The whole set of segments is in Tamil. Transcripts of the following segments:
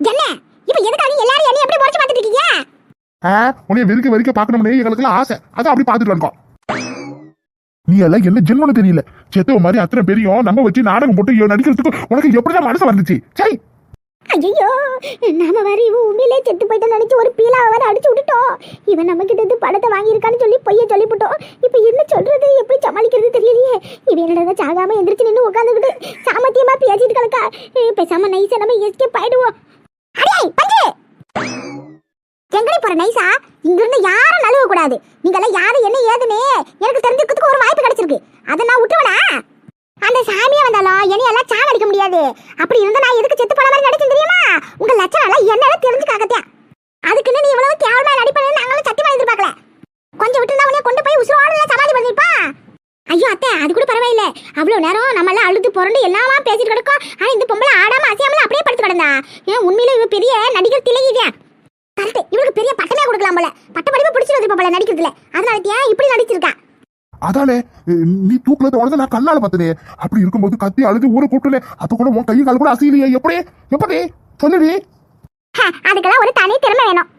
என்ன? இப்ப எதுக்காக எல்லாரும் என்ன எப்படி முறைச்சு பார்த்துட்டு இருக்கீங்க? ஆ உன்னைய வெறிக்க வெறிக்க பார்க்கணும்னு எங்களுக்குலாம் ஆசை. அதான் அப்படி பார்த்துட்டு இருக்கோம் நீ எல்லாம் என்ன ஜென்மனு தெரியல. செத்தவ மாதிரி அத்தனை பெரியும் நம்ம வச்சு நாடகம் போட்டு நடிக்கிறதுக்கு உனக்கு எப்படிதான் மனசு வந்துச்சு? சரி ஐயோ நாம வேற இவன் உண்மையிலே செத்து போயிட்டு நினைச்சு ஒரு பீலாவை வேற அடிச்சு விட்டுட்டோம். இவன் நம்ம கிட்ட இருந்து படத்தை வாங்கியிருக்கான்னு சொல்லி பொய்ய சொல்லிவிட்டோம். இப்போ என்ன சொல்றது? எப்படி சமாளிக்கிறது தெரியலையே. இவன் என்னடா சாகாம எந்திரிச்சு நின்று உட்காந்துக்கிட்டு சாமத்தியமா பேசிட்டு கிடக்கா. பேசாம நைஸா நம்ம எஸ்கேப் ஆயிடுவோம். அடே பஞ்சு! எங்கடி போற நைஸா இங்க இருந்து யாரும் நழுவ கூடாது. நீங்க எல்லாம் யாரு என்ன ஏதுன்னு எனக்கு தெரிஞ்சுக்கிறதுக்கு ஒரு வாய்ப்பு கிடைச்சிருக்கு. அதை நான் விட்டுவனா அந்த சாமியா வந்தாலும் என்னைய எல்லாம் சாக அடிக்க முடியாது. அப்படி இருந்தா நான் எதுக்கு செத்து போன மாதிரி நடிச்சேன் தெரியுமா? உங்க லட்சணம் எல்லாம் என்னால தெரிஞ்சுக்காகத்தான் அதுக்குன்னு நீ இவ்வளவு கேவலமா நடிப்பேன்னு நாங்களும் சத்தியமா எதிர்பார்க்கல. கொஞ்சம் விட்டு உன்னை கொண்டு போய் உசுரோட சமாளி பண்ணிருப்பா. ஐயோ அத்தை அது கூட பரவாயில்ல. அவ்வளவு நேரம் நம்ம எல்லாம் அழுது புரண்டு எல்லாமா பேசிட்டு கிடக்கும். ஆனா இந்த பொம்பளை ஆடாம அசையாமல அப்படியே படுத்து கிடந்தா? ஏன் உண்மையில இவ பெரிய நடிகர் திலகிதா கரெக்ட். இவளுக்கு பெரிய பட்டமே கொடுக்கலாம் போல. பட்ட படிப்பு பிடிச்சிட்டு வந்திருப்பா போல நடிக்கிறதுல. அதனால ஏன் இப்படி நடிச்சிருக்கா? அதானே நீ தூக்குல உடனே நான் கண்ணால பார்த்தனே. அப்படி இருக்கும்போது கத்தி அழுது ஊரை கூட்டுனே அப்ப கூட உன் கை கால் கூட அசையலையே. எப்படி? எப்படி? சொல்லுடி. அதுக்கெல்லாம் ஒரு தனி திறமை வேணும்.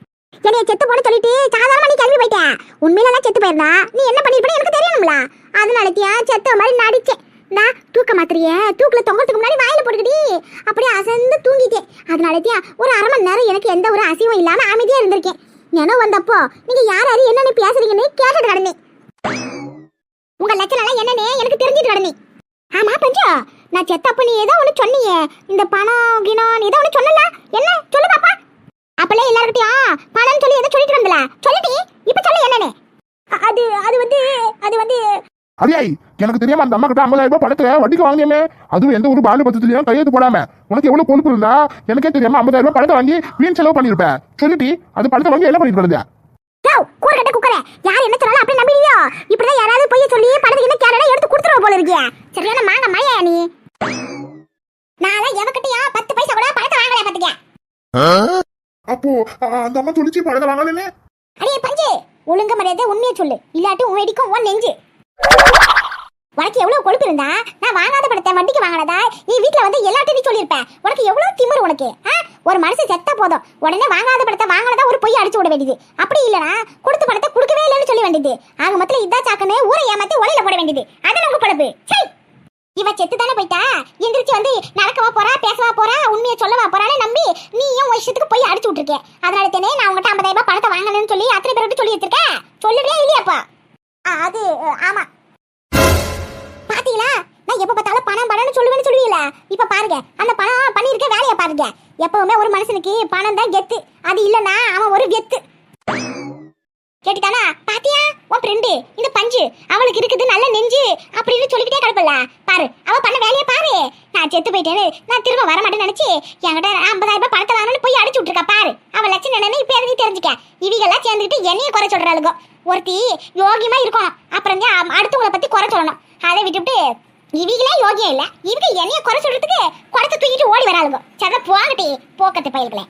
என்னைய செத்து போன சொல்லிட்டு சாதாரணமா நீ கிளம்பி போயிட்டேன் உண்மையில செத்து போயிருந்தா. நீ என்ன பண்ணிருப்பேன்னு எனக்கு தெரியணும்ல. அதனாலத்தியா செத்த மாதிரி நடிச்சேன். நான் தூக்க மாத்திரைய தூக்கல தொங்கறதுக்கு முன்னாடி வாயில போட்டுக்கிட்டி அப்படியே அசந்து தூங்கிட்டேன். அதனாலத்தியா ஒரு அரை மணி நேரம் எனக்கு எந்த ஒரு அசைவும் இல்லாம அமைதியா இருந்திருக்கேன். நினைவு வந்தப்போ நீங்க யார் யாரு என்னென்ன பேசுறீங்கன்னு கேட்டுட்டு கிடந்தேன். உங்க லட்சணம் எல்லாம் என்னன்னு எனக்கு தெரிஞ்சுட்டு கிடந்தேன். ஆமா பஞ்சோ. நான் செத்தப்ப நீ ஏதோ ஒன்று சொன்னியே. இந்த பணம் கிணம் நீ ஏதோ ஒன்று சொல்லல என்ன? சொல்லு பாப்பா. அப்பெல்லாம் எல்லார்கிட்டயும் பணம் சொல்லி ஏதோ சொல்லிட்டு வந்தல. சொல்லிட்டி இப்ப சொல்லு என்னன்னு. அது அது வந்து அது வந்து அரியாய் எனக்கு தெரியாம அந்த அம்மா கிட்ட ஐம்பதாயிரம் ரூபாய் பணத்தை வட்டிக்கு வாங்கினேமே. அதுவும் எந்த ஒரு பாலு பத்திரத்திலையும் கையெழுத்து போடாம. உனக்கு எவ்வளவு கொழுப்பு இருந்தா எனக்கே தெரியாம ஐம்பதாயிரம் ரூபாய் பணத்தை வாங்கி வீண் செலவு பண்ணிருப்பேன் சொல்லிட்டு அது பணத்தை வாங்கி என்ன பண்ணிட்டு வருது யோ கூற கட்ட குக்கற யார் என்ன சொன்னாலும் அப்படி நம்பிடுவியோ இப்படிதான் யாராவது பொய்ய சொல்லி பணத்துக்கு என்ன கேடா எடுத்து கொடுத்துருவ போல இருக்கியா சரியான மாங்க மழையா நீ நான் எவகிட்டயும் பத்து பைசா கூட பணத்தை வாங்கல பாத்துக்க அப்போ அ- அந்த அம்மா சொல்லிச்சு பணத்தை அடே பஞ்சு! ஒழுங்க மரியாதை உண்மையை சொல்லு. இல்லாட்டி உன் வெடிக்கும் உன் நெஞ்சு. உனக்கு எவ்வளவு கொழுப்பு இருந்தா நான் வாங்காத படத்தை வண்டிக்கு வாங்கினதா? நீ வீட்ல வந்து எல்லாத்தையும் சொல்லியிருப்பேன் உனக்கு எவ்வளவு திமிரு உனக்கு ஒரு மனுஷன் செத்தா போதும். உடனே வாங்காத படத்தை வாங்கினதா ஒரு பொய் அடிச்சு விட வேண்டியது. அப்படி இல்லனா கொடுத்த படத்தை கொடுக்கவே இல்லைன்னு சொல்ல வேண்டியது. ஆக மொத்தம் இதான் சாக்குன்னு ஊரை ஏமாத்தி ஒலையில போட வேண்டியது. அதான் உங்க பொழப்பு. இவ செத்து தானே போயிட்டா? எந்திரிச்சு வந்து நடக்கவா போறா பேசவா போறா உண்மையை சொல்லவா போறான்னு நம்பி நீ ஏன் உன் போய் அடிச்சு விட்டுருக்க. அதனால தானே நான் உங்ககிட்ட ஐம்பதாயிரம் ரூபாய் பணத்தை வாங்கணும்னு சொல்லி அத்தனை பேர்கிட்ட சொல்லி வச்சிருக்கேன் சொல்லுறியா இல்லையாப்பா ஆ, அது ஆமா. பாத்தீங்களா? நான் எப்ப பார்த்தாலும் பணம் பணம்னு சொல்லுவேன்னு சொல்லுவீங்களா. இப்ப பாருங்க அந்த பணம் பண்ணிருக்க வேலையை பாருங்க. எப்பவுமே ஒரு மனுஷனுக்கு பணம் தான் கெத்து. அது இல்லைன்னா அவன் ஒரு கெத்து கேட்டுட்டானா? பாத்தியா? உன் ஃப்ரெண்டு இந்த பஞ்சு. அவளுக்கு இருக்குது நல்ல நெஞ்சு அப்படின்னு சொல்லிக்கிட்டே கிடப்பல பாரு அவ பண்ண வேலையை பாரு. நான் செத்து போயிட்டேன்னு நான் திரும்ப வர மாட்டேன்னு நினைச்சு என்கிட்ட ஐம்பதாயிரம் ரூபாய் பணத்தை வாங்கணும்னு போய் அடிச்சு விட்டுருக்கா. பாரு அவள் லட்சம் என்னன்னு இப்போ எதுவும் தெரிஞ்சுக்க? இவிகெல்லாம் சேர்ந்துக்கிட்டு என்னைய குறை சொல்றாளுங்க. ஒருத்தி யோகியமா இருக்கணும். அப்புறம் தான் அடுத்தவங்கள பத்தி குறை சொல்லணும். அதை விட்டுவிட்டு இவிகளே யோகியம் இல்ல. இவங்க என்னைய குறை சொல்றதுக்கு குடத்தை தூக்கிட்டு ஓடி வராளுங்க. சரி போகட்டே. போக்கத்து பயிர்களே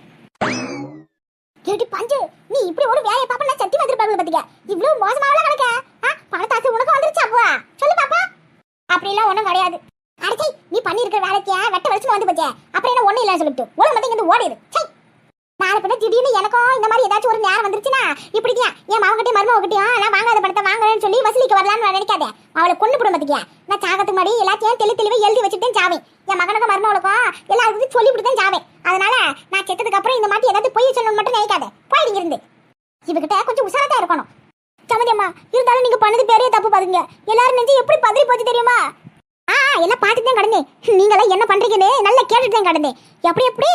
ஏடி பஞ்சு நீ இப்படி ஒரு வேலையை பாப்ப நான் சத்தி வந்திருப்பாங்க பாத்தீங்க இவ்வளவு மோசமாவல கிடக்க ஆ, பணத்தாசு உனக்கு வந்துருச்சு அப்பா. சொல்லு பாப்பா. அப்படி எல்லாம் ஒண்ணும் கிடையாது. அடச்சை நீ பண்ணிருக்க வேலைக்கு வெட்ட வச்சு வந்து போச்சே. அப்புறம் என்ன ஒண்ணு இல்ல சொல்லிட்டு. ஒழுங்கு மட்டும் இங்க ஓடிடு. சை. நாளை பின்ன திடீர்னு எனக்கும் இந்த மாதிரி ஏதாச்சும் ஒரு நேரம் வந்துருச்சுன்னா இப்படிதான் என் மாவகிட்டையும் மருமகிட்டையும் நான் வாங்காத படத்தை வாங்குறேன்னு சொல்லி வசூலிக்கு வரலாம்னு நான் நினைக்காத. அவளை கொண்டு போட மாட்டேங்க நான் சாகத்துக்கு முன்னாடி எல்லாத்தையும் தெளி தெளிவாக எழுதி வச்சுட்டேன் சாவேன். என் மகனுக்கும் மருமகளுக்கும் எல்லாருக்கும் சொல்லி கொடுத்தேன் சாவேன். அதனால நான் செத்ததுக்கு அப்புறம் இந்த மாதிரி ஏதாவது பொய் சொல்லணும் மட்டும் நினைக்காத. போயிடுங்க இருந்து. இவகிட்ட கொஞ்சம் உசாரத்தா இருக்கணும். சமதியம்மா இருந்தாலும் நீங்க பண்ணது பெரிய தப்பு பாருங்க எல்லாரும் நெஞ்சு எப்படி பதறி போச்சு தெரியுமா? ஆ என்ன எல்லாம் பார்த்துட்டு தான் கடந்தேன். நீங்களாம் என்ன பண்றீங்கன்னு நல்லா கேட்டுட்டு தான் கடந்தேன். எப்படி எப்படி?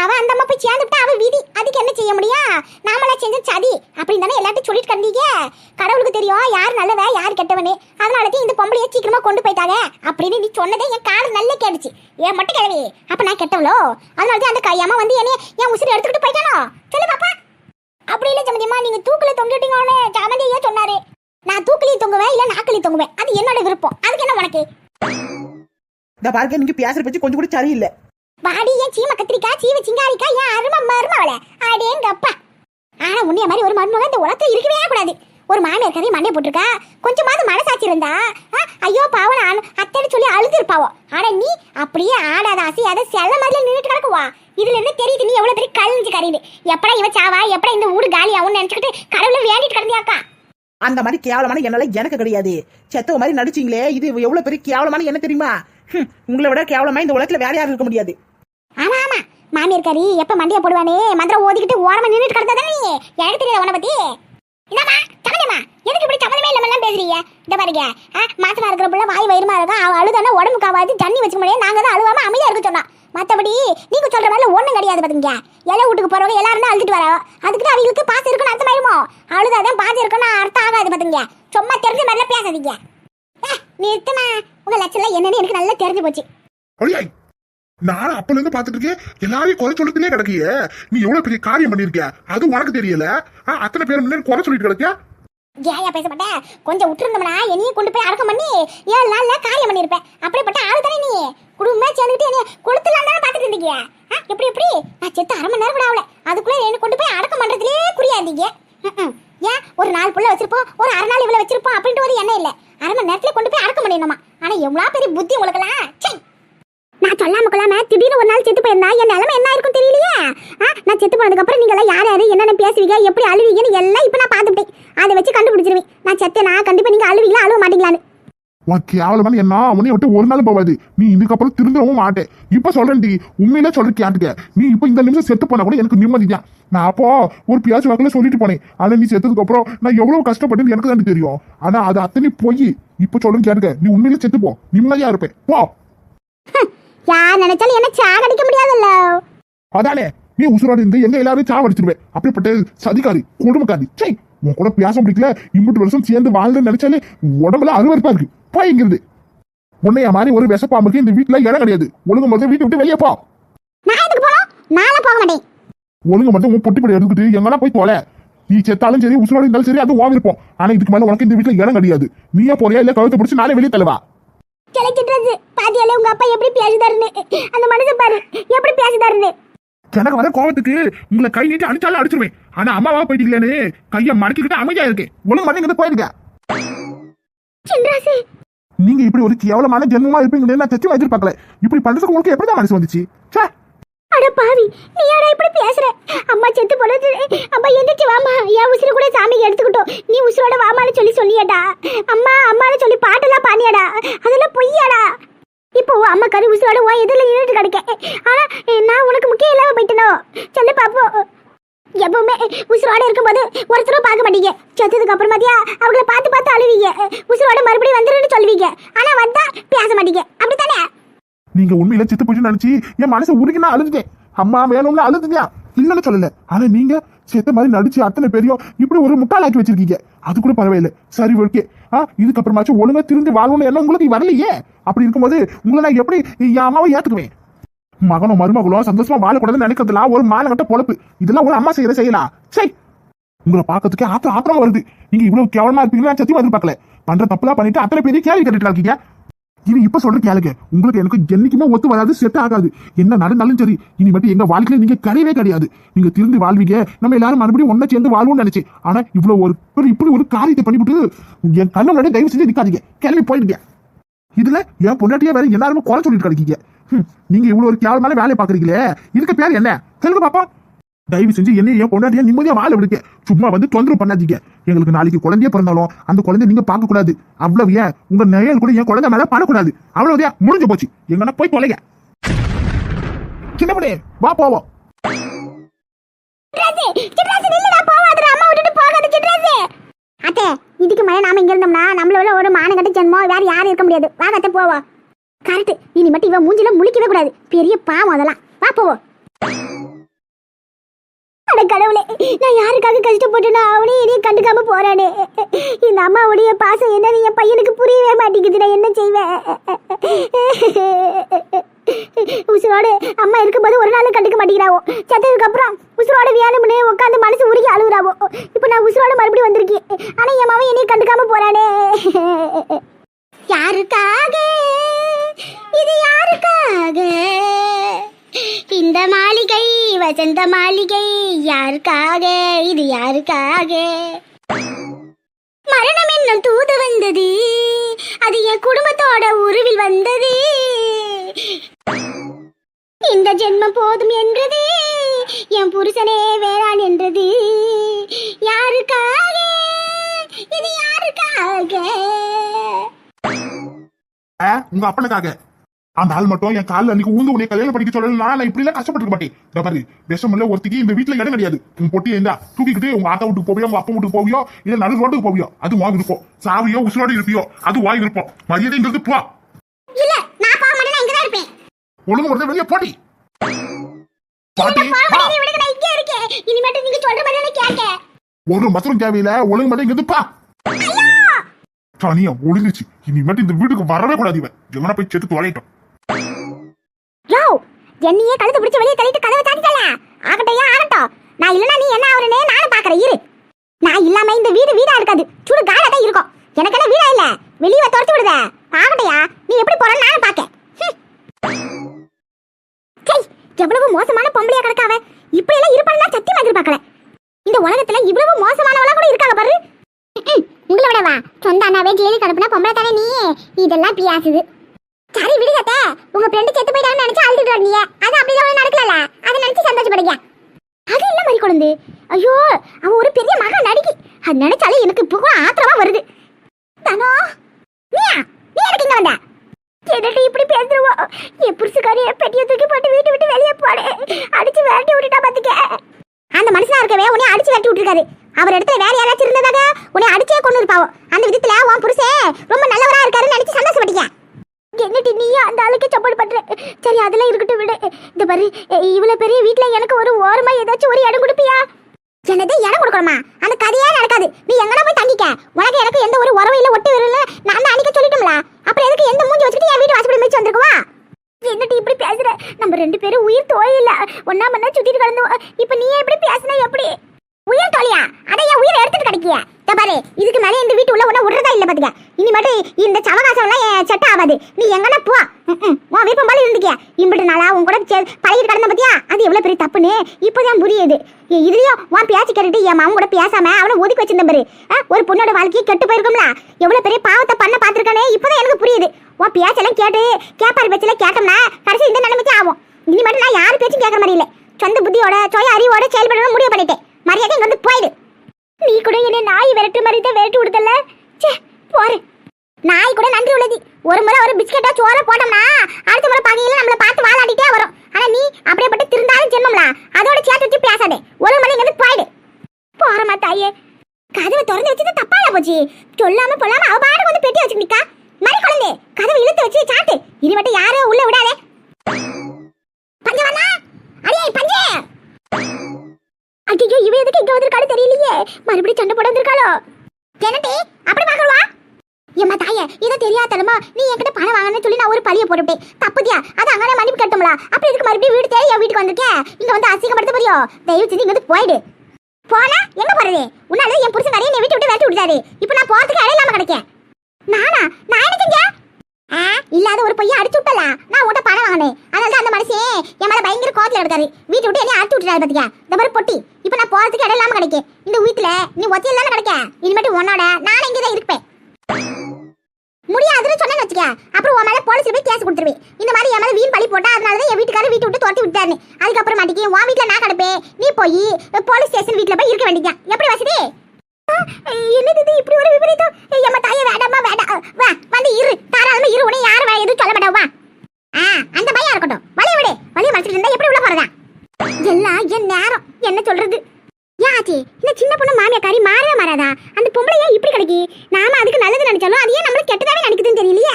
அவ அந்த அம்மா போய் சேர்ந்துட்டா அவ வீதி. அதுக்கு என்ன செய்ய முடியும்? நாமளா செஞ்ச சதி அப்படின்னு தானே எல்லாத்தையும் சொல்லிட்டு கண்டீங்க தெரியும். யார் நல்லவ யார் கெட்டவனு. அதனால தான் இந்த பொம்பளைய சீக்கிரமா கொண்டு போயிட்டாங்க. அப்படின்னு நீ சொன்னதே என் காது நல்லா கேட்டுச்சு. ஏன் மட்டும் கிளவி அப்ப நான் கெட்டவளோ? அதனால தான் அந்த கையாம வந்து என்னைய என் உசுறு எடுத்துக்கிட்டு போயிட்டானோ? சொல்லு பாப்பா. அப்படி இல்ல சமந்தியம்மா நீங்க தூக்குல தொங்கிட்டீங்கன்னு சாமந்தி ஐயா சொன்னாரு. நான் தூக்குலயும் தொங்குவேன் இல்ல நாக்குலயும் தொங்குவேன். அது என்னோட விருப்பம். அதுக்கு என்ன உனக்கு? இந்த பாருங்க நீங்க பேசுற பத்தி கொஞ்சம் கூட சரியில்லை. வாடி ஏன் சீம கத்திரிக்காய் சீவ சிங்காரிக்கா ஏன் அரும மருமவள? அடேங்க அப்பா ஆனா உன்னைய மாதிரி ஒரு மருமக இந்த உலகத்துல இருக்கவே கூடாது. ஒரு மாமியார் கதையை மண்டை போட்டிருக்கா? கொஞ்சமாவது மனசாட்சி இருந்தா ஐயோ பாவம் நான் அத்தைன்னு சொல்லி அழுது இருப்பாவோ ஆனா நீ அப்படியே ஆடாத அசையாத செல்ல மாதிரி நின்றுட்டு கிடக்குவா. இதுல இருந்து தெரியுது? நீ எவ்வளவு பெரிய கழிஞ்சு கறிடு எப்படா இவ சாவா? எப்படா இந்த ஊடு காலி ஆகும்னு நினைச்சுக்கிட்டு கடவுள வேண்டிட்டு கிடந்தியாக்கா? அந்த மாதிரி கேவலமான எண்ணெல்லாம் எனக்கு கிடையாது. செத்தவ மாதிரி நடிச்சீங்களே இது எவ்வளவு பெரிய கேவலமான என்ன தெரியுமா? உங்களை விட கேவலமா இந்த உலகத்துல வேற யாரும் இருக்க முடியாது. ஆமா ஆமா. மாமியார் கறி எப்ப மண்டியா போடுவானே? மந்திரம் ஓதிக்கிட்டு ஓரமா நின்னுட்டு கிடந்தா நீ? எனக்கு தெரியாத உன பத்தி. என்னம்மா? சம்மந்தமா எதுக்கு இப்படி சம்மந்தமே இல்லாம எல்லாம் பேசுறீங்க? இந்த பாருங்க ஆ, மாசமா இருக்கிற புள்ள வாய் வயிறுமா இருக்கும் அவ அழுதானா உடம்பு ஆகாது தண்ணி வச்சுக்க முடியாது. நாங்க தான் அழுவாம அமைதியா இருக்க சொன்னா மற்றபடி நீங்க சொல்ற மாதிரி ஒன்றும் கிடையாது பாத்தீங்க எல்லா வீட்டுக்கு போறவங்க எல்லாரும் அழுதுட்டு வரா அதுக்கு அவங்களுக்கு பாசம் இருக்குன்னு அர்த்தம் ஆயிருமோ? அழுதாதான் பாசம் இருக்குன்னு அர்த்தம் ஆகாது பாத்தீங்க சும்மா தெரிஞ்ச மாதிரிலாம் பேசாதீங்க. ஏ, நிறுத்துமா உங்க லட்சம் என்னன்னு எனக்கு நல்லா தெரிஞ்சு போச்சு. நானும் அப்பல இருந்து பாத்துட்டு இருக்கேன். எல்லாரையும் குறை சொல்லிட்டுலே கிடக்கிய. நீ எவ்வளவு பெரிய காரியம் பண்ணிருக்க அது உனக்கு தெரியல. அத்தனை பேர் முன்னாடி குறை சொல்லிட்டு கிடக்கியா? ஏயா பேச மாட்டேன். கொஞ்சம் விட்டுருந்தோம்னா என்னையும் கொண்டு போய் அடக்கம் பண்ணி ஏழு நாள்ல காரியம் பண்ணிருப்பேன். அப்படிப்பட்ட ஆள் தானே நீ குடும்பமே சேர்ந்துக்கிட்டு என்ன கொளுத்துலாம் தானே பாத்துட்டு இருந்தீங்க ஆ, எப்படி எப்படி நான் செத்து அரை மணி நேரம் கூட ஆகல அதுக்குள்ள என்ன கொண்டு போய் அடக்கம் பண்றதுலயே குறியாதீங்க ம்ம். ஏன் ஒரு நாலு புள்ள வச்சிருப்போம் ஒரு அரை நாள் இவ்வளவு வச்சிருப்போம் அப்படின்ட்டு ஒரு எண்ணம் இல்ல அரை மணி நேரத்துல கொண்டு போய் அடக்கம் பண்ணிடணுமா ஆனா எவ்வளவு பெரிய புத்தி உங்களுக்குலாம் சை நான் சொல்லாம கொள்ளாம திடீர்னு ஒரு நாள் செத்து போயிருந்தா என் நிலைமை என்ன இருக்கும் தெரியலையே ஆ, நான் செத்து போனதுக்கு அப்புறம் நீங்க எல்லாம் யார் யாரு என்னென்ன பேசுவீங்க எப்படி அழுவீங்கன்னு எல்லாம் இப்ப நான் பார்த்துட்டேன் அதை வச்சு கண்டுபிடிச்சிருவேன் நான் செத்தேனா கண்டிப்பா நீங்க அழுவீங்களா அழுவ மாட்டீங்களான்னு உன் கேவலமான என்ன உன்னை விட்டு ஒரு நாள் போவாது நீ இதுக்கப்புறம் திருந்தவும் மாட்டேன். இப்ப சொல்றேன் டி உண்மையிலே சொல்ற கேட்டுக்க. நீ இப்ப இந்த நிமிஷம் செத்து போனா கூட எனக்கு நிம்மதி தான். நான் அப்போ ஒரு பியாச்சு வாக்குல சொல்லிட்டு போனேன். ஆனா நீ செத்ததுக்கு அப்புறம் நான் எவ்வளவு கஷ்டப்பட்டேன்னு எனக்கு தான் தெரியும். ஆனா அது அத்தனை போய் இப்ப சொல்றேன் கேட்டுக்க. நீ உண்மையிலே செத்து போ. நிம்மதியா இருப்பேன். போ. யார் நினைச்சாலும் என்ன சாகடிக்க முடியாதுல்ல. அதானே நீ உசுரோடு இருந்து எங்க எல்லாரும் சாவடிச்சிருவேன் அப்படிப்பட்ட சதிகாரி குடும்பக்காரி சை உன் கூட பேச பிடிக்கல இம்புட்டு வருஷம் சேர்ந்து வாழ்ந்து நினைச்சாலே உடம்புல அருவருப்பா இருக்கு. போய்ங்கிறது. உன்னைய மாதிரி ஒரு விஷப்பாம்புக்கு இந்த வீட்டுல இடம் கிடையாது. ஒழுங்கு மட்டும் வீட்டை விட்டு வெளியே போ. ஒழுங்கு மட்டும் உன் பொட்டி படி எடுத்துக்கிட்டு எங்கன்னா போய் தொலை. நீ செத்தாலும் சரி உசுரோடு இருந்தாலும் சரி அது ஓம் இருப்போம். ஆனா இதுக்கு மேல உனக்கு இந்த வீட்டுல இடம் கிடையாது. நீயே போறியா இல்ல கழுத்தை பிடிச்சி நானே வெளியே தருவா கிளச்சிட்டு பாதியாலே உங்க அப்பா எப்படி பேசுதாருன்னு. அந்த மனுஷன் பாரு எப்படி பேசுதாருன்னு. எனக்கு வர கோவத்துக்கு உங்களை கை நீட்டி அடிச்சாலும் அடிச்சிருவேன். ஆனா அம்மாவா போயிட்டீங்களேன்னு கையை மடக்கிக்கிட்டு அமைதியா இருக்கேன். ஒழுங்கு மட்டும் இங்கிருந்து போயிருக்க நீங்க இப்படி ஒரு கேவலமான ஜென்மமா இருப்பீங்களே நான் சத்தியமா எதிர்பார்க்கல. இப்படி பண்றதுக்கு உங்களுக்கு எப்படிதான் மனசு வந்துச்சு? ச்சே. அட பாவி நீ யாரா இப்படி பேசுற? அம்மா செத்து போனது அம்மா எந்திரிச்சு வாமா என் உசுறு கூட சாமிக்கு எடுத்துக்கிட்டோம். நீ உசுரோட வாமான்னு சொல்லி சொல்லியாடா. அம்மா அம்மான்னு சொல்லி பாட்டெல்லாம் பாடியாடா. அதெல்லாம் பொய்யாடா. இப்போ அம்மா கறி உசுரோட ஓ எதிரில் நின்றுட்டு கிடக்க. ஆனா நான் உனக்கு முக்கியம் இல்லாம போயிட்டனோ? சொல்லு பாப்போம் எப்பவுமே உசுரோட இருக்கும்போது ஒருத்தரும் பார்க்க மாட்டீங்க. செத்ததுக்கு அப்புறமாத்தியா அவங்கள பார்த்து பார்த்து அழுவீங்க. உசுரோட மறுபடியும் வந்துருன்னு சொல்லுவீங்க. ஆனா வந்தா பேச மாட்டீங்க. அப்படித்தானே? நீங்க உண்மையில சித்து போச்சு நினைச்சு என் மனசை உருகினா அழுதுட்டேன். அம்மா வேணும்னு அழுதுட்டியா? இல்லைன்னு சொல்லல. ஆனா நீங்க செத்த மாதிரி நடிச்சு அத்தனை பேரையும் இப்படி ஒரு முட்டாளாக்கி வச்சிருக்கீங்க. அது கூட பரவாயில்ல. சரி ஓகே ஆ இதுக்கப்புறமாச்சும் ஒழுங்கா திருந்து வாழணும்னு எல்லாம் உங்களுக்கு வரலையே? அப்படி இருக்கும்போது உங்களை நான் எப்படி என் அம்மாவை ஏத்துக்குவேன்? மகனும் மருமகளும் சந்தோஷமா வாழக்கூடாதுன்னு நினைக்கிறதுலாம் ஒரு மானகட்ட பொழப்பு. இதெல்லாம் ஒரு அம்மா செய்யற செய்யலாம் சரி உங்களை பார்க்கறதுக்கு ஆத்திரம் ஆத்திரம் வருது. நீங்க இவ்வளவு கேவலமா இருப்பீங்களா? நான் சத்தியமா எதிர்பார்க்கல. பண்ற தப்புலாம் பண்ணிட்டு அத்தனை பேரையும் கேள்வி கட்டிட்டு இருக்கீங்க. இனி இப்ப சொல்ற கேளுங்க. உங்களுக்கு எனக்கு என்னைக்குமே ஒத்து வராது செட் ஆகாது. என்ன நடந்தாலும் சரி இனி மட்டும் எங்க வாழ்க்கையில நீங்க கிடையவே கிடையாது. நீங்க திருந்து வாழ்வீங்க. நம்ம எல்லாரும் மறுபடியும் ஒண்ணா சேர்ந்து வாழ்வோம்னு நினைச்சேன். ஆனா இவ்வளவு ஒரு இப்படி ஒரு காரியத்தை பண்ணிவிட்டு என் கண்ணு முன்னாடி தயவு செஞ்சு நிக்காதீங்க. கிளம்பி போயிடுங்க. இதுல என் பொண்டாட்டியா வேற எல்லாருமே குறை சொல்லிட்டு கிடைக்கீங்க. ஹம், நீங்க இவ்வளவு ஒரு கேவலமான வேலையை பாக்குறீங்களே இதுக்கு பேர் என்ன? சொல்லுங்க பாப்பா? தயவு செஞ்சு என்ன கொண்டாடியா பொண்டாட்டியா நிம்மதியா வாழ விடுங்க. சும்மா வந்து தொந்தரவு பண்ணாதீங்க. எங்களுக்கு நாளைக்கு குழந்தைய பிறந்தாலும் அந்த குழந்தைய நீங்க பார்க்க கூடாது அவ்வளவு ஏன் உங்க நிழல் கூட என் குழந்தை மேல பண்ணக்கூடாது அவ்வளவுதான் முடிஞ்சு போச்சு. எங்கன்னா போய் தொலைங்க. சின்ன வா போவோம். சிட்ராசு அம்மா விட்டுட்டு இதுக்கு மேல நாம இங்க இருந்தோம்னா நம்மளோட ஒரு மானகட்ட ஜென்மம் வேற யாரும் இருக்க முடியாது. வா அத்தை போவோம். கரெக்ட் இனி மட்டும் இவன் மூஞ்சில முழிக்கவே கூடாது. பெரிய பாவம் அதெல்லாம். வா போவோம். அட கடவுளே நான் யாருக்காக கஷ்டப்பட்டுனா அவனே இனியும் கண்டுக்காம போறானே. இந்த அம்மாவுடைய பாசம் என்னன்னு என் பையனுக்கு புரியவே மாட்டேங்குது. நான் என்ன செய்வேன்? உசுரோடு அம்மா இருக்கும்போது ஒரு நாள் கண்டுக்க மாட்டேங்கிறாவோ? செத்ததுக்கு அப்புறம் உசுரோட வேணும்னு உட்காந்து மனசு உருகி அழுகுறாவோ? இப்போ நான் உசுரோட மறுபடியும் வந்திருக்கேன். ஆனா என் மாவன் என்னையும் கண்டுக்காம போறானே. யாருக்காக? இது யாருக்காக? இந்த மாளிகை வசந்த மாளிகை யாருக்காக இது யாருக்காக? மரணம் என்னும் தூது வந்தது. அது என் குடும்பத்தோட உருவில் வந்தது. இந்த ஜென்மம் போதும் என்றது. என் புருஷனே வேறான் என்றது. யாருக்காக? இது யாருக்காக? உங்க அப்பனுக்காக. அந்த ஆள் மட்டும் என் காலில் அன்னைக்கு உங்க உன்னை கல்யாணம் படிக்க சொல்லலாம் நான் இப்படி எல்லாம் கஷ்டப்பட்டு மாட்டேன். பாரு விஷமல்ல ஒருத்திக்கு இந்த வீட்டுல இடம் கிடையாது. உன் பொட்டி இருந்தா தூக்கிக்கிட்டு உங்க ஆத்தா வீட்டுக்கு போவியோ உங்க அப்பா வீட்டுக்கு போவியோ இல்ல நடு ரோட்டுக்கு போவியோ? அது வா விருப்பம். சாவியோ உசுரோடு இருப்பியோ அது வாய் விருப்பம். மரியாதைங்கிறது போ. இல்ல நான் போக மாட்டேன் நான் இங்கதான் இருப்பேன். ஒழுங்கு ஒருத்தர் வெளியே போட்டி பாட்டி வா. இங்கே இனிமேட்டு நீங்க சொல்ற மாதிரி நான் கேட்க. ஒரு மத்திரம் தேவையில்ல ஒழுங்கு மட்டும் இங்க பா தனியா ஒழுங்குச்சு இனிமேட்டு இந்த வீட்டுக்கு வரவே கூடாது இவன். எவனா போய் செத்து தொலைட்டோம் என்னையே கழுத்து பிடிச்சு வெளியே தள்ளிட்டு கதவை சாத்திட்டல ஆகட்டையா ஆகட்டும். நான் இல்லனா நீ என்ன ஆவறனே நானும் பாக்குறேன் இரு. நான் இல்லாம இந்த வீடு வீடா இருக்காது. சுடு காடா தான் இருக்கும். எனக்கு என்ன வீடா இல்ல? வெளியே துரத்து விடுத? ஆகட்டையா நீ எப்படி போறன்னு நானும் பாக்க எவ்வளவு மோசமான பொம்பளையா கிடக்காவ? இப்படி எல்லாம் இருப்பான்னா சத்தியமா எதிர்பார்க்கல. இந்த உலகத்துல இவ்வளவு மோசமானவளா கூட இருக்காங்க பாரு. உங்களை விடவா? சொந்த அண்ணாவே ஜெயிலுக்கு அனுப்புனா பொம்பளை தானே நீ இதெல்லாம் பியாசுது உங்க ஃப்ரெண்டு செத்து போயிட்டான்னு நினைச்சு அழுதுட்டு வரீங்க அது அப்படிதான் ஒண்ணு நடக்கல அதை நினைச்சு சந்தோஷப்படுங்க. அது இல்ல மாதிரி குழந்தை? ஐயோ அவன் ஒரு பெரிய மகா நடிகை. அது நினைச்சாலே எனக்கு இப்போ கூட ஆத்திரமா வருது. தனோ நீயா? நீ எனக்கு இங்க வந்த? என்னட்டு இப்படி பேசுவோம் என் புருஷக்காரிய பெட்டியை தூக்கி போட்டு வீட்டு விட்டு வெளியே போடு அடிச்சு விரட்டி விட்டுட்டா பாத்துக்க. அந்த மனுஷனா இருக்கவே உன்னை அடிச்சு விரட்டி விட்டுருக்காரு. அவர் இடத்துல வேற யாராச்சும் இருந்ததாக உன்னை அடிச்சே கொண்டு இருப்பாவோ அந்த விதத்துல உன் புருஷன் ரொம்ப நல்லவரா இருக்காருன்னு நினைச்சு சந்தோஷப்பட்டீங்க. என்னடி நீயும் அந்த ஆளுக்கு சப்போர்ட் பண்ற? சரி அதெல்லாம் இருக்கட்டும் விடு. இந்த பாரு இவ்வளவு பெரிய வீட்ல எனக்கு ஒரு ஓரமா ஏதாச்சும் ஒரு இடம் கொடுப்பியா? என்னது இடம் கொடுக்கணுமா? அந்த கதையே நடக்காது. நீ எங்கடா போய் தங்கிக்க? உனக்கு எனக்கு எந்த ஒரு உறவும் இல்ல ஒட்டு வரல நான் தான் அன்னைக்கு சொல்லிட்டோம்ல. அப்புறம் எதுக்கு எந்த மூஞ்சி வச்சுட்டு என் வீட்டு வாசப்படி மிச்சு வந்திருக்குவா? என்னடி இப்படி பேசுற? நம்ம ரெண்டு பேரும் உயிர் தோய் ஒன்னா மண்ணா சுத்திட்டு கிடந்தோம். இப்ப நீ எப்படி பேசுனா? எப்படி? உயிர் தோழியா? அட என் உயிரை எடுத்துட்டு கிடைக்கிய? பாரு இதுக்கு மேலே இந்த வீட்டு உள்ள ஒண்ணு விடுறதா இல்ல பாத்துக்க. இனிமேட்டு இந்த சவகாசம் எல்லாம் செட் ஆகாது நீ எங்கனா போ. உன் விருப்பம் போல இருந்துக்கிய இம்பிட்டு நாளா உன் கூட பழகிட்டு கிடந்த பாத்தியா? அது எவ்வளவு பெரிய தப்புன்னு இப்போதான் புரியுது. இதுலயும் உன் பேச்சு கேட்டுட்டு என் மாமன் கூட பேசாம அவனை ஒதுக்கி வச்சிருந்த பாரு. ஒரு பொண்ணோட வாழ்க்கையை கெட்டு போயிருக்கும்ல. எவ்வளவு பெரிய பாவத்தை பண்ண பாத்திருக்கானே இப்போதான் எனக்கு புரியுது. உன் பேச்செல்லாம் கேட்டு கேப்பாரு பேச்செல்லாம் கேட்டோம்னா கடைசி இந்த நிலைமைக்கு ஆகும். இனிமேட்டு நான் யார் பேச்சும் கேட்கற மாதிரி இல்லை. சொந்த புத்தியோட சுய அறிவோட செயல்படணும் முடிவு பண்ணிட்டேன். மரியாதை இங்க வந்து போயிடு. நீ கூட என்ன நாய் விரட்டு மாதிரி தான் விரட்டி விடுதல்ல? ச்சே போறேன் நாய் கூட நன்றி உள்ளது. ஒரு முறை ஒரு பிஸ்கெட்டா சோற போட்டோம்னா அடுத்த முறை பகையில நம்மள பார்த்து வாழாடிட்டே வரும். ஆனா நீ அப்படியே பட்டு திருந்தாலும் ஜென்மம்ல. அதோட சேர்த்து வச்சு பேசாதே. ஒரு மணி இங்க போயிடு. போறமா தாயே. கதவை திறந்து வச்சது தப்பாயா போச்சு. சொல்லாம பொல்லாம அவ வந்து பெட்டி வச்சு நிக்கா. மறி குழந்தை கதவை இழுத்து வச்சு சாட்டு இனிமேட்டு மட்டும் யாரும் உள்ள விடாதே. பஞ்சவண்ணா அடியே பஞ்சே! ஐயோ இவ எதுக்கு இங்க வந்திருக்காளு தெரியலையே. மறுபடியும் சண்டை போட வந்திருக்காளோ? என்னடி அப்படி பாக்கறவா எம்மா தாய இதை தெரியாதலமா நீ என்கிட்ட பணம் வாங்கணும்னு சொல்லி நான் ஒரு பழிய போட்டுட்டேன் தப்புதியா? அது அங்கே மன்னிப்பு கட்டும்ல. அப்படி இதுக்கு மறுபடியும் வீடு தேடி என் வீட்டுக்கு வந்திருக்கேன் இங்க வந்து அசிங்கப்படுத்த போறியோ? தயவு செஞ்சு இங்க வந்து போயிடு. போனா எங்க போறது உன்னால என் புருஷன் நிறைய வீட்டு விட்டு விரட்டி விட்டாரு இப்போ நான் போறதுக்கு இடம் இல்லாம கிடைக்கேன். நானா? நான் என்ன செஞ்சேன்? ஆ, இல்லாத ஒரு பையன் அடிச்சு விட்டல. நான் உன்ட்ட பணம் வாங்கினேன். அதனால தான் அந்த மனுஷன் என் மேல பயங்கர கோவத்துல இருக்காரு. வீட்டை விட்டு என்ன அடிச்சு விட்டுறாரு பாத்தியா? இந்த மாதிரி பொட்டி. இப்போ நான் போறதுக்கு இடம் இல்லாம கிடைக்கும் இந்த வீட்டுல நீ ஒத்தையில் தானே கிடைக்க. இனிமேட்டு உன்னோட நானும் இங்கே தான் இருப்பேன். முடியாதுன்னு சொன்னேன்னு வச்சுக்க அப்புறம் உன் மேல போலீஸ்ல போய் கேஸ் கொடுத்துருவேன். இந்த மாதிரி என் மேல வீண் பழி போட்டா அதனால தான் என் வீட்டுக்காரர் வீட்டை விட்டு துரத்தி விட்டாரு அதுக்கப்புறம் மாட்டிக்கு உன் வீட்டுல நான் கிடப்பேன். நீ போய் போலீஸ் ஸ்டேஷன் வீட்டுல போய் இருக்க வேண்டியதான் எப்படி வசதி? என்னது இது? இப்படி ஒரு விபரீதம்? ஏம்மா தாயே வேண்டாம்மா வேண்டாம். வா வந்து இரு. தாராளமா இரு. உடனே யாரும் வேற எதுவும் சொல்ல மாட்டோம் வா ஆ அந்த பையன் இருக்கட்டும். வழிய விடு. வழிய மறைச்சிட்டு இருந்தா எப்படி உள்ள போறதா? எல்லாம் என் நேரம். என்ன சொல்றது? யாச்சி இந்த சின்ன பொண்ணு மாமியாக்காரி மாறவே மாறாதா? அந்த பொம்பளை ஏன் இப்படி கிடைக்கி? நாம அதுக்கு நல்லது நினைச்சாலும் அது ஏன் நம்மளுக்கு கெட்டதாவே நினைக்குதுன்னு தெரியலையா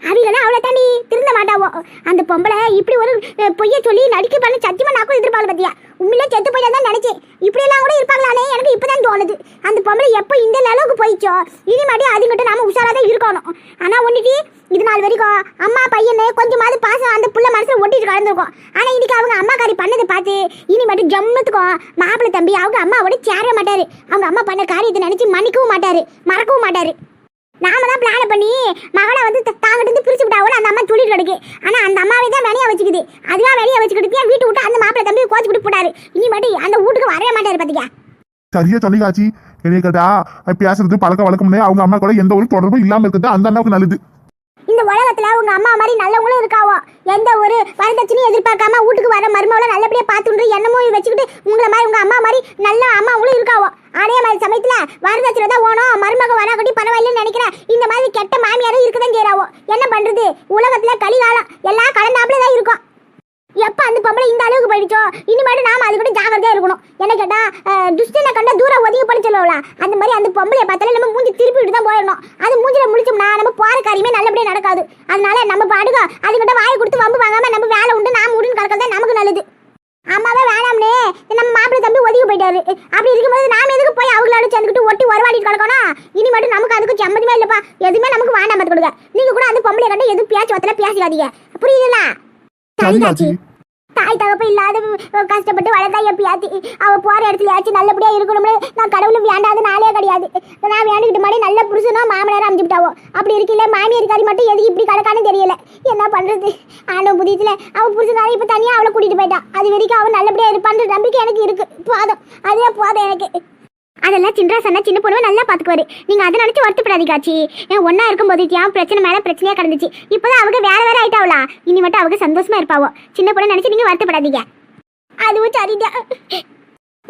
அவிகளா அவளை தாண்டி திருந்த மாட்டாவோ அந்த பொம்பளை இப்படி ஒரு பொய்ய சொல்லி நடிக்க பண்ண சத்தியமா நான் கூட எதிர்பார்க்கல பத்தியா? உண்மையிலே செத்து போயிட்டா தான் நினைச்சேன். இப்படி எல்லாம் கூட இருப்பாங்களானே எனக்கு இப்பதான் தோணுது. அந்த பொம்பளை எப்போ இந்த நிலவுக்கு போயிச்சோ இனிமேட்டு அதுங்கிட்ட நாம உஷாரா தான் இருக்கணும். ஆனா ஒன்னிட்டு இது நாள் வரைக்கும் அம்மா பையனு கொஞ்சமாவது பாசம் அந்த புள்ள மனசுல ஒட்டிட்டு கலந்துருக்கும். ஆனா இன்னைக்கு அவங்க அம்மாக்காரி பண்ணதை பார்த்து இனி மட்டும் ஜம்முத்துக்கும் மாப்பிள்ளை தம்பி அவங்க அம்மாவோட சேர மாட்டாரு. அவங்க அம்மா பண்ண காரியத்தை நினைச்சு மன்னிக்கவும் மாட்டாரு மறக்கவும் மாட்டாரு. நாம தான் பிளான் பண்ணி மகளை வந்து தாங்கிட்டு பிரிச்சு விட்டாவோட அந்த அம்மா சொல்லிட்டு கிடக்கு. ஆனா அந்த அம்மாவே தான் வெளியே வச்சுக்குது. அதுவா வெளியே வச்சுக்கிட்டு ஏன் வீட்டு விட்டு அந்த மாப்பிள்ளை தம்பி கோச்சு விட்டு போட்டாரு இனிமேட்டு அந்த வீட்டுக்கு வரவே மாட்டாரு பாத்தியா? சரியா சொல்லிக்காச்சி என்னைய கேட்டா பேசுறது பழக்க வழக்கம்னே அவங்க அம்மா கூட எந்த ஒரு தொடர்பும் இல்லாம இருக்கிறது அந்த அண்ணாவுக்கு நல்லது. இந்த உலகத்துல உங்க அம்மா மாதிரி நல்லவங்களும் இருக்காவோ? எந்த ஒரு வரதட்சணையும் எதிர்பார்க்காம வீட்டுக்கு வர மருமகளை நல்லபடியா பார்த்துன்ற எண்ணமும் வச்சுக்கிட்டு உங்களை மாதிரி உங்க அம்மா மாதிரி நல்ல அம்மாவும் இருக்காவோ? அதே மாதிரி சமயத்துல வரதட்சணை தான் ஓணும். மருமக வராக்கட்டி பரவாயில்லன்னு நினைக்கிறேன். இந்த மாதிரி கெட்ட மாமியாரும் இருக்கதான் செய்யறாவோ என்ன பண்றது? உலகத்துல கலிகாலம். எல்லாம் கலந்தாப்புல தான் இருக்கும் எப்ப அந்த பொம்பளை இந்த அளவுக்கு போயிடுச்சோ இனிமேட்டு நாம அது கூட ஜாகிரதையா இருக்கணும். என்ன கேட்டா துஷ்டனை கண்டா தூரம் ஒதுங்கி பண்ண சொல்லுவல அந்த மாதிரி அந்த பொம்பளைய பார்த்தாலே நம்ம மூஞ்சி திருப்பி விட்டு தான் போயிடணும். அது மூஞ்சில முடிச்சோம்னா நம்ம போற காரியமே நல்லபடியா நடக்காது. அதனால நம்ம பாடுக அதுகிட்ட வாயை கொடுத்து வம்பு வாங்காம நம்ம வேலை உண்டு நாம உண்டுன்னு கிடக்கிறது நமக்கு நல்லது. அம்மாவே வேணாம்னே. நம்ம மாப்பிள்ளை தம்பி ஒதுங்கி போயிட்டாரு. அப்படி இருக்கும்போது நாம எதுக்கு போய் அவங்களோட சேர்ந்துக்கிட்டு ஒட்டி உறவாடிட்டு கிடக்கணும் இனிமேட்டு நமக்கு அதுக்கு சம்மந்தமே இல்லப்பா. எதுவுமே நமக்கு வேண்டாம் பார்த்து கொடுங்க. நீங்க கூட அந்த பொம்பளை கண்டு எதுவும் பேச்சு வத்தல பேசிக்காதீங்க. புரியுதுங்களா? சரி ஆச்சி தாய் தகப்ப இல்லாத கஷ்டப்பட்டு வளர்த்தா என் அவள் போகிற போற இடத்துலயாச்சும் நல்லபடியா இருக்கணும்னு நான் கடவுளும் வேண்டாத நாளே கிடையாது. நான் வேண்டிக்கிட்ட மாதிரி நல்ல புருஷனா மாமனார் அமைச்சுட்டாவோ அப்படி இருக்கல மாமியாரிக்காரி மட்டும் எதுக்கு இப்படி கணக்கானு தெரியல. என்ன பண்றது? ஆண்டவன் புதியத்தில் அவன் புருஷனால இப்போ தனியா அவளை கூட்டிட்டு போயிட்டான் அது வரைக்கும் அவன் நல்லபடியா இருப்பான்ற நம்பிக்கை எனக்கு இருக்கு. போதும். அதே போதும் எனக்கு. அதெல்லாம் சின்ரா சின்ன பொண்ணு நல்லா பாத்துக்குவாரு. நீங்க அதை நினைச்சு வருத்தப்படாதீங்க ஆச்சி. என் ஒன்னா இருக்கும்போது ஏன் பிரச்சனை மேல பிரச்சனையா கிடந்துச்சு. இப்பதான் அவங்க வேற வேற ஆயிட்டாவளா. இனி மட்டும் அவங்க சந்தோஷமா இருப்பாவோ. சின்ன பொண்ணு நினைச்சு நீங்க வருத்தப்படாதீங்க. அதுவும் சரிதான்.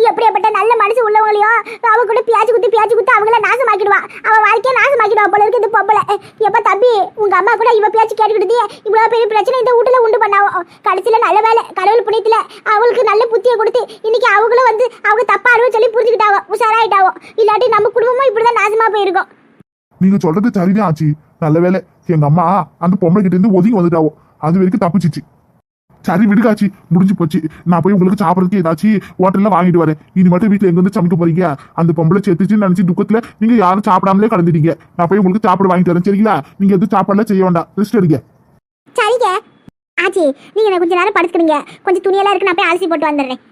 எப்படியாப்பட்ட நல்ல மனசு உள்ளவங்களையோ அவ கூட பியாச்சு குத்தி பியாச்சு குத்து அவங்கள நாசமாக்கிடுவா. அவ வாழ்க்கையை நாசமாக்கிடுவா போல இருக்கு இது பொம்பளை. எப்ப தம்பி உங்க அம்மா கூட இவ பியாச்சு கேட்டுக்கிட்டு இவ்வளவு பெரிய பிரச்சனை இந்த வீட்டுல உண்டு பண்ணாவோ கடைசியில நல்ல வேலை கடவுள் புண்ணியத்துல அவளுக்கு நல்ல புத்தியை கொடுத்து இன்னைக்கு அவங்களும் வந்து அவங்க தப்பா அழுவ சொல்லி புரிஞ்சுக்கிட்டாவோ உஷாராயிட்டாவோ இல்லாட்டி நம்ம குடும்பமும் இப்படிதான் நாசமா போயிருக்கோம். நீங்க சொல்றது சரிதான் ஆச்சு. நல்ல வேலை. எங்க அம்மா அந்த பொம்பளை கிட்ட இருந்து ஒதுங்கி வந்துட்டாவோ. அது வரைக்கும் தப்பிச்சிச்சு. சரி விடுகாச்சி. முடிஞ்சு போச்சு. நான் போய் உங்களுக்கு சாப்பிட்றதுக்கு ஏதாச்சும் ஹோட்டல்ல வாங்கிட்டு வரேன். இனி மட்டும் வீட்டுல எங்க வந்து சமைக்க போறீங்க? அந்த பொம்பளை செத்துச்சுன்னு நினைச்சு துக்கத்துல நீங்க யாரும் சாப்பிடாமலே கடந்துட்டீங்க. நான் போய் உங்களுக்கு சாப்பாடு வாங்கிட்டு வரேன் சரிங்களா? நீங்க எதுவும் சாப்பாடுலாம் செய்ய வேண்டாம். ரெஸ்ட் எடுங்க. சரிங்க. ஆச்சி நீங்க எனக்கு கொஞ்ச நேரம் படுத்துக்கிறீங்க கொஞ்சம் துணியெல்லாம் இருக்கு நான் போய் அலசி போட்டு வந்துடுறேன்.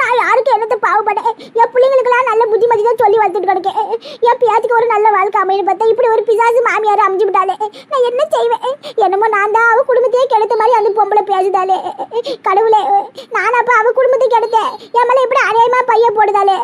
நான் யாருக்கு என்னத்தை பாவப்பட்டேன் என் பிள்ளைங்களுக்கெல்லாம் நல்ல புத்திமதி தான் சொல்லி வளர்த்துட்டு கிடக்கேன். என் பியாத்துக்கு ஒரு நல்ல வாழ்க்கை அமைன்னு பார்த்தா இப்படி ஒரு பிசாசு மாமியார் அமைஞ்சு விட்டாலே. நான் என்ன செய்வேன்? என்னமோ நான் தான் அவ குடும்பத்தையே கெடுத்த மாதிரி அந்த பொம்பளை பேசுதாலே. கடவுளே நான் அப்போ அவ குடும்பத்தை கெடுத்தேன். என் மேலே இப்படி அநியாயமாக பையன் போடுதாலே?